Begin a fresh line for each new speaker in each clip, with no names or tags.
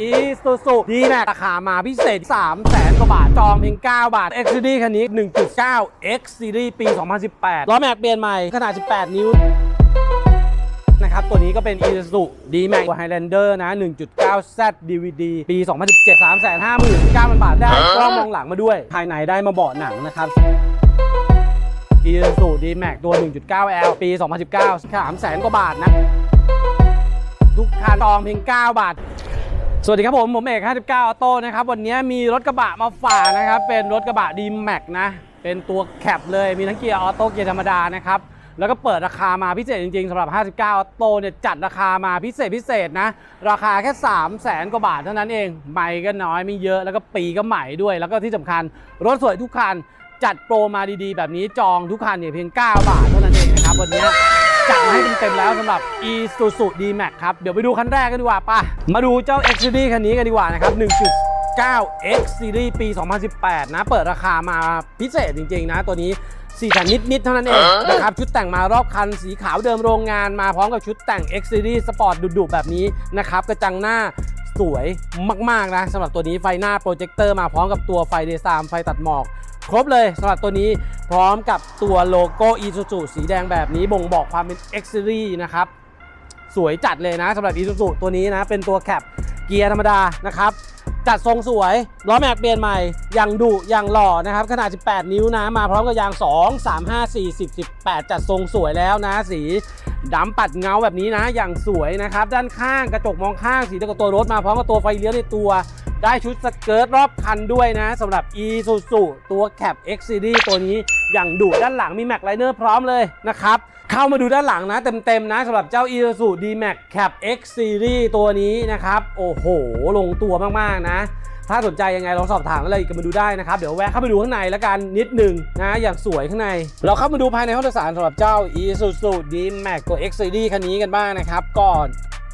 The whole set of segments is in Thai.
อีซูซูดีแม็กราคามาพิเศษ 3 0 0แสนกว่าบาท จองเพียง 9 บาท X Series คันนี้ 1.9 X Series ปี 2018 ล้อแม็กเปลี่ยนใหม่ ขนาด 18 นิ้วนะครับ ตัวนี้ก็เป็น Isuzu D-Max Highlander นะ 1.9 Z DVD ปี 2017 359,000 บาท ได้กล้องมองหลังมาด้วย ภายในได้มาเบาะหนังนะครับ Isuzu D-Max ตัว 1.9L ปี 2019 300,000กว่าบาทนะ ทุกคันจองเพียง 9 บาท สวัสดีครับผม ผมเอก59ออโต้นะครับ วันนี้มีรถกระบะมาฝากนะครับ เป็นรถกระบะ D-Max นะ เป็นตัวแคปเลย มีทั้งเกียร์ออโต้เกียร์ธรรมดานะครับ แล้วก็เปิดราคามาพิเศษจริงๆสำหรับ 59ออโต้เนี่ยจัดราคามาพิเศษพิเศษนะ ราคาแค่ 3 0 0แสนกว่าบาทเท่านั้นเอง ใหม่ก็น้อยไม่เยอะ แล้วก็ปีก็ใหม่ด้วย แล้วก็ที่สำคัญรถสวยทุกคัน จัดโปรมาดีๆ แบบนี้จองทุกคันเนี่ยเพียง 9 บาทเท่านั้นเองนะครับวันนี้ ดมาให้เต็มๆแล้วสำหรับ Isuzu D-Max ครับ เดี๋ยวไปดูคันแรกกันดีกว่าป่ะ มาดูเจ้า X Series คันนี้กันดีกว่านะครับ 1.9 X Series ปี 2018 นะ เปิดราคามาพิเศษจริงๆนะ ตัวนี้4แสนนิดๆเท่านั้นเองนะครับชุดแต่งมารอบคันสีขาวเดิมโรงงานมาพร้อมกับชุดแต่ง X Series สปอร์ตดุๆแบบนี้นะครับกระจังหน้าสวยมากๆนะสำหรับตัวนี้ไฟหน้าโปรเจคเตอร์มาพร้อมกับตัวไฟเดซามไฟตัดหมอก ครบเลยสำหรับตัวนี้พร้อมกับตัวโลโก้ Isuzu สีแดงแบบนี้บ่งบอกความเป็น X Series นะครับ สวยจัดเลยนะสำหรับ Isuzu ตัวนี้นะ เป็นตัวแคปเกียร์ธรรมดานะครับ จัดทรงสวยล้อแม็กเปลี่ยนใหม่อย่างดุอย่างหล่อนะครับ ขนาด 18 นิ้วนะ มาพร้อมกับยาง 2 3 5 4 10 18 จัดทรงสวยแล้วนะ สีดำปัดเงาแบบนี้นะ อย่างสวยนะครับ ด้านข้างกระจกมองข้างสีเดียวกับตัวรถมาพร้อมกับตัวไฟเลี้ยวในตัว ได้ชุดสเกิร์ตรอบคันด้วยนะสำหรับ Isuzu ตัวแคป X Series ตัวนี้อย่างดุด้านหลังมีแม็กไลเนอร์พร้อมเลยนะครับเข้ามาดูด้านหลังนะเต็มๆนะสำหรับเจ้า Isuzu D-Max Cap X Series ตัวนี้นะครับโอ้โห ลงตัวมากๆนะ ถ้าสนใจยังไงลองสอบถามอะไรกันมาดูได้นะครับ เดี๋ยวแวะเข้าไปดูข้างในแล้วกันนิดหนึ่งนะอย่างสวยข้างใน เราเข้ามาดูภายในห้องโดยสารสำหรับเจ้า Isuzu D-Max ตัว X Series คันนี้กันบ้างนะครับก่อน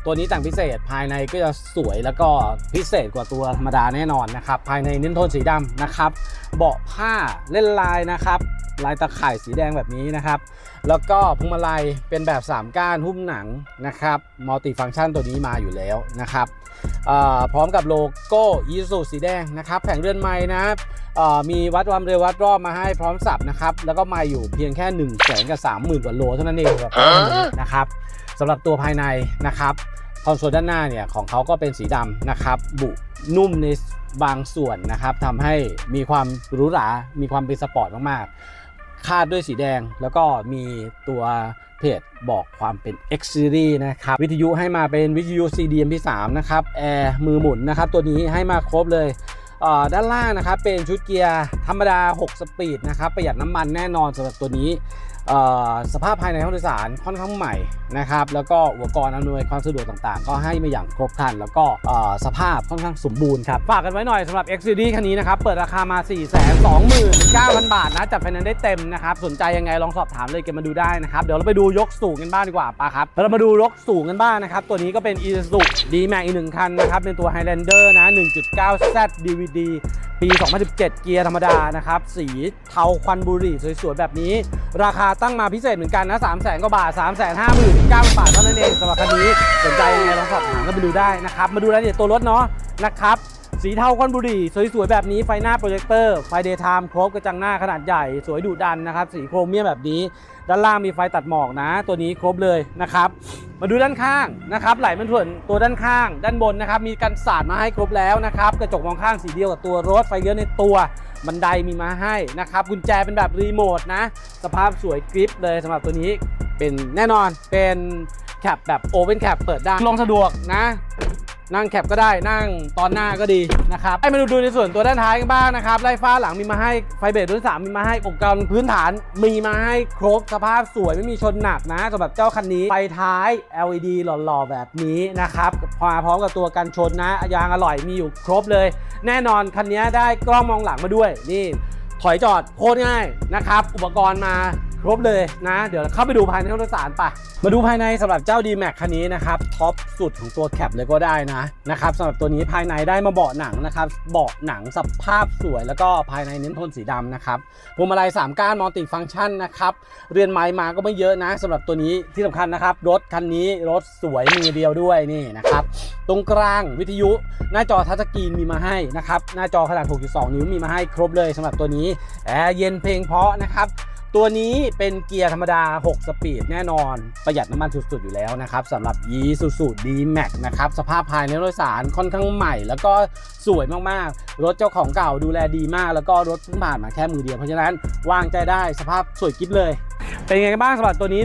ตัวนี้แต่งพิเศษภายในก็จะสวยแล้วก็พิเศษกว่าตัวธรรมดาแน่นอนนะครับ ภายในเน้นโทนสีดำนะครับ เบาะผ้าเล่นลายนะครับ ลายตะข่ายสีแดงแบบนี้นะครับ แล้วก็พวงมาลัยเป็นแบบ 3 ก้านหุ้มหนังนะครับมัลติฟังก์ชันตัวนี้มาอยู่แล้วนะครับพร้อมกับโลโก้ Isuzu สีแดงนะครับแผงเรือนไม้นะมีวัดความเร็ววัดรอบมาให้พร้อมสับนะครับ แล้วก็มาอยู่เพียงแค่1นึ่งแสนกับสามหมื่นกว่าโลเท่านั้นเองนะครับ สำหรับตัวภายในนะครับคอนโซลด้านหน้าเนี่ยของเขาก็เป็นสีดำนะครับ บุนุ่มในบางส่วนนะครับทำให้มีความหรูหรา มีความเป็นสปอร์ตมากๆ คาดด้วยสีแดงแล้วก็มีตัวเพจบอกความเป็น X Series นะครับ วิทยุให้มาเป็นวิทยุ CD MP3 นะครับ แอร์มือหมุนนะครับ ตัวนี้ให้มาครบเลยเด้านล่างนะครับเป็นชุดเกียร์ธรรมดา 6 สปีดนะครับ ประหยัดน้ำมันแน่นอนสำหรับตัวนี้ สภาพภายในห้องโดยสารค่อนข้างใหม่นะครับแล้วก็อุปกรณ์อำนวยความสะดวกต่างๆ ก็ให้มาอย่างครบครัน แล้วก็สภาพค่อนข้างสมบูรณ์ครับฝากกันไว้หน่อยสำหรับ X Series คันนี้นะครับ เปิดราคามา 4 2 9 0 0 0 บาทนะจัดไฟแนนซ์ได้เต็มนะครับ สนใจยังไงลองสอบถามเลยกันมาดูได้นะครับ เดี๋ยวเราไปดูยกสูงกันบ้างดีกว่าปะครับเรามาดูยกสูงกันบ้างนะครับ ตัวนี้ก็เป็น Isuzu D-Max อีกหนึ่งคันนะครับเป็นตัว Highlander นะ 1.9 Z DVD ปี 2017 เกียร์ธรรมดานะครับ สีเทาควันบุหรี่สวยๆ แบบนี้ ราคาตั้งมาพิเศษเหมือนกันนะ 3 0 0 0 0 0 กว่าบาท 3 5 0 0 0 0บาทเท่านั้นเองสำหรับคันนี้ สนใจยังไงลองสอบถามกันไปดูได้นะครับ มาดูรายละเอียดตัวรถเนาะนะครับ สีเทาควันบุหรี่สวยๆ แบบนี้ไฟหน้าโปรเจคเตอร์ไฟเดย์ไทม์ครบกระจังหน้าขนาดใหญ่ สวยดุดันนะครับ สีโครเมียมแบบนี้ ด้านล่างมีไฟตัดหมอกนะ ตัวนี้ครบเลยนะครับ มาดูด้านข้างนะครับไหลมันส่วนตัวด้านข้าง ด้านบนนะครับ มีกันสาดมาให้ครบแล้วนะครับ กระจกมองข้างสีเดียวกับตัวรถไฟเลี้ยวในตัวบันไดมีมาให้นะครับกุญแจเป็นแบบรีโมทนะ สภาพสวยกริปเลยสำหรับตัวนี้เป็นแน่นอนเป็นแคปแบบโอเ n นแคปเปิดได้ลงสะดวกนะ นั่งแคปก็ได้นั่งตอนหน้าก็ดีนะครับให้มาดูดูในส่วนตัวด้านท้ายกันบ้างนะครับไล่ฟ้าหลังมีมาให้ไฟเบรกรุ่นสามมีมาให้อุปกรณ์พื้นฐาน มีมาให้ครบสภาพสวยไม่มีชนหนักนะสำหรับเจ้าคันนี้ไฟท้าย LED หล่อๆแบบนี้นะครับมาพร้อมกับตัวกันชนนะยางอร่อยมีอยู่ครบเลย แน่นอนคันนี้ได้กล้องมองหลังมาด้วยนี่ถอยจอดโคตรง่ายนะครับ อุปกรณ์มา ครบเลยนะ เดี๋ยวเข้าไปดูภายในรถโดยสารไปมาดูภายในสำหรับเจ้า d m a x คันนี้นะครับท็อปสุดของตัวแคปเลยก็ได้นะนะครับสำหรับตัวนี้ภายในได้มาเบาะหนังนะครับเบาะหนังสภาพสวย แล้วก็ภายในเน้นโทนสีดำนะครับพวงมาลัย3ก้านมัลติฟังก์ชันนะครับเรือนไม้มาก็ไม่เยอะนะสำหรับตัวนี้ที่สำคัญนะครับรถคันนี้รถสวยมือเดียวด้วยนี่นะครับตรงกลางวิทยุหน้าจอทัชสกรีนมีมาให้นะครับหน้าจอขนาด 6.2 นิ้วมีมาให้ครบเลยสำหรับตัวนี้แอร์เย็นเพลงเพราะนะครับ ตัวนี้เป็นเกียร์ธรรมดา 6 สปีดแน่นอน ประหยัดน้ำมันสุด ๆ อยู่แล้วนะครับสำหรับ Isuzu D-Max นะครับ สภาพภายในรถโดยสารค่อนข้างใหม่ แล้วก็สวยมาก ๆ รถเจ้าของเก่าดูแลดีมาก แล้วก็รถเพิ่งผ่านมาแค่มือเดียว เพราะฉะนั้นวางใจได้สภาพสวยกิ๊บเลย เป็นไงกันบ้างสำหรับตัวนี้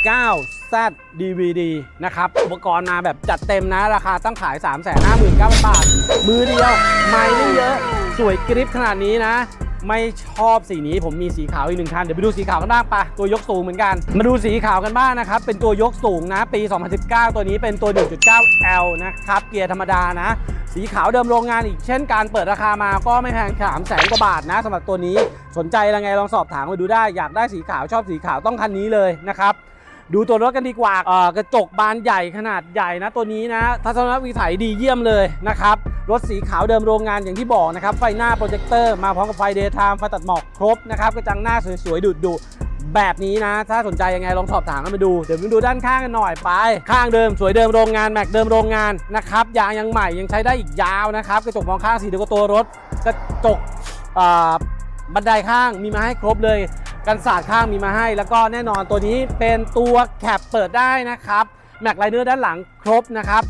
1.9 Z DVD นะครับ อุปกรณ์มาแบบจัดเต็มนะ ราคาตั้งขาย 3 5 9 0 0 0 บาท มือเดียว ไม่ไม่เยอะ สวยกริปขนาดนี้นะ ไม่ชอบสีนี้ผมมีสีขาวอีกหนึ่งคัน เดี๋ยวไปดูสีขาวกันบ้างปะตัวยกสูงเหมือนกัน มาดูสีขาวกันบ้างนะครับ เป็นตัวยกสูงนะ ปี 2019 ตัวนี้เป็นตัว 1.9L นะครับ เกียร์ธรรมดานะ สีขาวเดิมโรงงานอีกเช่นการเปิดราคามาก็ไม่แพงสามแสนกว่าบาทนะสำหรับตัวนี้ สนใจยังไงลองสอบถามมาดูได้ อยากได้สีขาวชอบสีขาวต้องคันนี้เลยนะครับดูตัวรถกันดีกว่าเออกระจกบานใหญ่ขนาดใหญ่นะตัวนี้นะทัศนวิสัยดีเยี่ยมเลยนะครับ รถสีขาวเดิมโรงงานอย่างที่บอกนะครับ ไฟหน้าโปรเจคเตอร์มาพร้อมกับไฟเดย์ไทม์ไฟตัดหมอกครบนะครับกระจังหน้าสวยๆดุๆแบบนี้นะ ถ้าสนใจยังไงลองสอบถามกันมาดู เดี๋ยวมาดูด้านข้างกันหน่อยไป ข้างเดิมสวยเดิมโรงงานแม็กเดิมโรงงานนะครับยางยังใหม่ยังใช้ได้อีกยาวนะครับ กระจกมองข้างสีเดียวกับตัวรถ กระจกบันไดข้างมีมาให้ครบเลย กันศาสตร์ข้างมีมาให้ แล้วก็แน่นอนตัวนี้เป็นตัวแคปเปิดได้นะครับแม็กไลเนอร์ด้านหลังครบนะครับ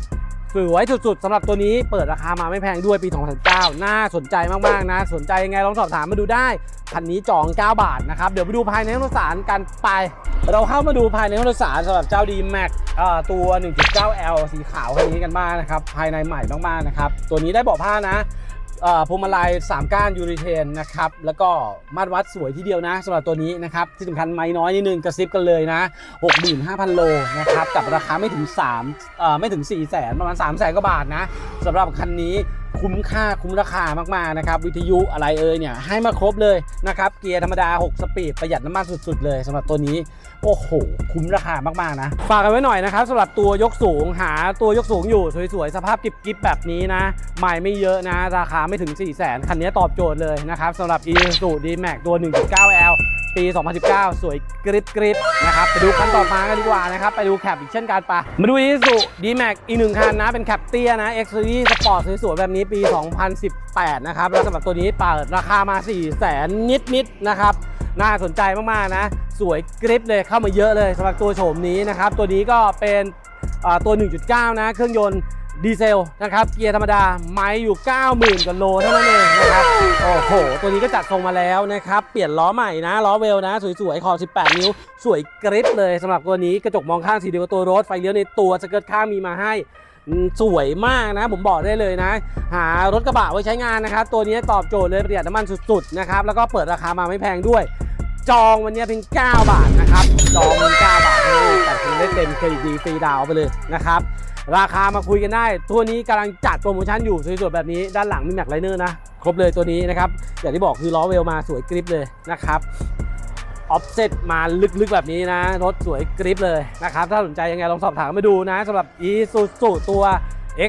สวยสุดๆสำหรับตัวนี้เปิดราคามาไม่แพงด้วยปี 2009 น่าสนใจมากๆนะ สนใจยังไงลองสอบถามมาดูได้คันนี้จอง 9 บาทนะครับ เดี๋ยวไปดูภายในรถโดยสารกันไป เราเข้ามาดูภายในรถโดยสารสำหรับเจ้าดีแม็กตัว 1.9L สีขาวคันนี้กันบ้างนะครับ ภายในใหม่มากๆนะครับ ตัวนี้ได้เบาะผ้านะ พวงมาลัย3ก้านยูริเทนนะครับแล้วก็มาตรวัดสวยทีเดียวนะสำหรับตัวนี้นะครับที่สำคัญไม้น้อยนิดนึงกระซิบกันเลยนะ 65,000 โลนะครับกับราคาไม่ถึง3เออไม่ถึง4 0 0แสนประมาณ3 0 0แสนกว่าบาทนะสำหรับคันนี้ คุ้มค่าคุ้มราคามากๆนะครับวิทยุอะไรเอ่ยเนี่ยให้มาครบเลยนะครับเกียร์ธรรมดา 6 สปีดประหยัดน้ำมันสุดๆเลยสำหรับตัวนี้โอ้โหคุ้มราคามากๆนะ ฝากกันไว้หน่อยนะครับสำหรับตัวยกสูงหาตัวยกสูงอยู่สวยๆ สภาพกิบๆแบบนี้นะไม่ไม่เยอะนะ ราคาไม่ถึง 4 0 0 0 0 0คันนี้ตอบโจทย์เลยนะครับสำหรับ Isuzu D-Max ตัว 1.9L ปี 2019 สวยกริบกริบนะครับไปดูคันต่อมากันดีกว่านะครับ ไปดูแคปอีกเช่นกันปะมาดู Isuzu D-Max อีกหนึ่งคันนะ เป็นแคปเตี้ยนะ X Series Sport สวยๆแบบนี้ปี 2018 นะครับ แล้วสำหรับตัวนี้เปิดราคามา4 0 0 0 0 0นิดๆนะครับน่าสนใจมากๆนะ สวยกริปเลยเข้ามาเยอะเลยสำหรับตัวโฉมนี้นะครับ ตัวนี้ก็เป็นตัว 1.9 นะ เครื่องยนต์ ดีเซลนะครับเกียร์ธรรมดาไม้อยู่ 90,000กว่าโลเท่านั้นเองนะครับโอ้โห ตัวนี้ก็จัดทรงมาแล้วนะครับ เปลี่ยนล้อใหม่นะ ล้อเวลนะ สวยๆ ขอบ 18 นิ้ว สวยกริปเลยสำหรับตัวนี้กระจกมองข้างสีเดียวกับตัวรถ ไฟเลี้ยวในตัวสเกิร์ตข้างมีมาให้สวยมากนะ ผมบอกได้เลยนะ หารถกระบะไว้ใช้งานนะครับ ตัวนี้ตอบโจทย์เลยประหยัดน้ำมันสุดๆนะครับแล้วก็เปิดราคามาไม่แพงด้วย จองวันนี้เพียง9บาทนะครับจองเพียง9บาทเท่านั้นแต่คุณได้เต็มเครดิตดีฟรีดาวไปเลยนะครับ ราคามาคุยกันได้ ตัวนี้กำลังจัดโปรโมชั่นอยู่สวยๆแบบนี้ด้านหลังมีแม็กไลเนอร์นะ ครบเลยตัวนี้นะครับ อย่างที่บอกคือล้อเวลมาสวยกริปเลยนะครับออฟเซตมาลึกๆแบบนี้นะ รถสวยกริปเลยนะครับ ถ้าสนใจยังไงลองสอบถามมาดูนะสำหรับ Isuzu ตัว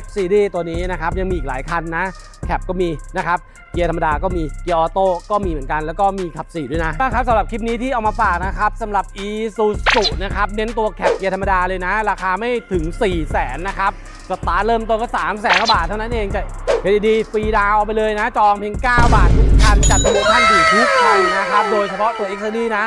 X Series ตัวนี้นะครับ ยังมีอีกหลายคันนะแคปก็มีนะครับ เกียร์ธรรมดาก็มีเกียร์ออโต้ก็มีเหมือนกันแล้วก็มีขับ4ด้วยนะครับสำหรับคลิปนี้ที่เอามาฝากนะครับสำหรับ Isuzu นะครับเน้นตัวแคปเกียร์ธรรมดาเลยนะ ราคาไม่ถึง 4 0 0แสนนะครับสตาร์เริ่มต้นก็3 0 0แสนกว่าบาทเท่านั้นเองจะเดิตดีฟรีดาวเอาไปเลยนะ จองเพียง 9 บาททุกคันจัดโปรโมชั่นดีทุกคันนะครับโดยเฉพาะตัว X Series นะ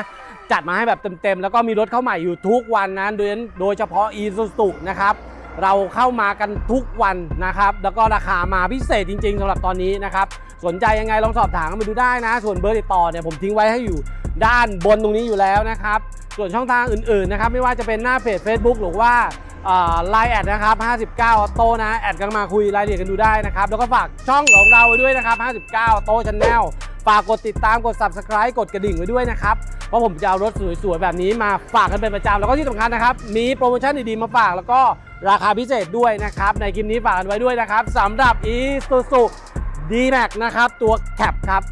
จัดมาให้แบบเต็มๆ แล้วก็มีรถเข้าใหม่อยู่ทุกวันนะโดยโดยเฉพาะ Isuzu นะครับ เราเข้ามากันทุกวันนะครับ แล้วก็ราคามาพิเศษจริง ๆสำหรับตอนนี้นะครับ สนใจยังไงลองสอบถามกันมาดูได้นะ ส่วนเบอร์ติดต่อเนี่ยผมทิ้งไว้ให้อยู่ด้านบนตรงนี้อยู่แล้วนะครับ ส่วนช่องทางอื่นๆนะครับ ไม่ว่าจะเป็นหน้าเพจ Facebook หรือว่าไลน์แอดนะครับ 59ออโต้นะ แอดกันมาคุยรายละเอียดกันดูได้นะครับ แล้วก็ฝากช่องของเราไว้ด้วยนะครับ 59ออโต้ช n แนลฝากกดติดตามกด Subscribe กดกระดิ่งไว้ด้วยนะครับ เพราะผมจะเอารถสวยๆ แบบนี้มาฝากกันเป็นประจำแล้วก็ที่สำคัญนะครับ มีโปรโมชั่นดีๆ มาฝากแล้วก็ ราคาพิเศษด้วยนะครับ ในคลิปนี้ฝากกันไว้ด้วยนะครับสำหรับ Isuzu D-Max นะครับ ตัวแคปครับ